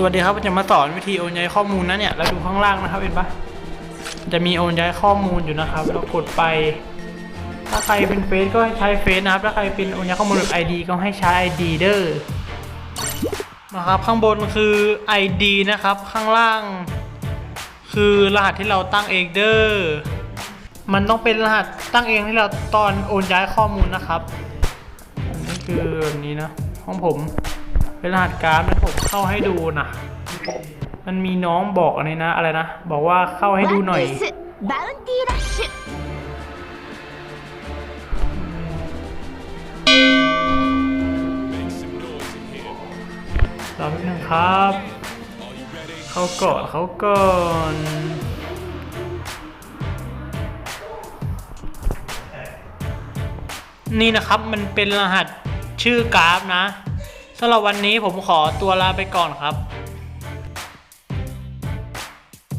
สวัสดีครับจะมาสอนวิธีโอนย้ายข้อมูลนะเนี่ยเราดูข้างล่างนะครับเห็นปะจะมีโอนย้ายข้อมูลอยู่นะครับ เรากดไป ถ้าใครเป็นเฟซก็ให้ใช้เฟซนะครับ ถ้าใครเป็นโอนย้ายข้อมูลแบบ ID ก็ให้ใช้ ID เด้อนะครับข้างบนคือ ID นะครับ ข้างล่าง คือรหัสที่เราตั้งเองเด้อมันต้องเป็นรหัสตั้งเองที่เราตอนโอนย้ายข้อมูลนะครับนนี้คือแบบนี้นะของผม เป็นรหัสการ์ดมันผมเข้าให้ดูนะ มันมีน้องบอกอันนี้นะ อะไรนะ บอกว่าเข้าให้ดูหน่อย รอแป๊นึงครับ เขาก่อนเขาก่อนนี่นะครับมันเป็นรหัสชื่อกราฟนะ สำหรับวันนี้ผมขอตัวลาไปก่อนครับ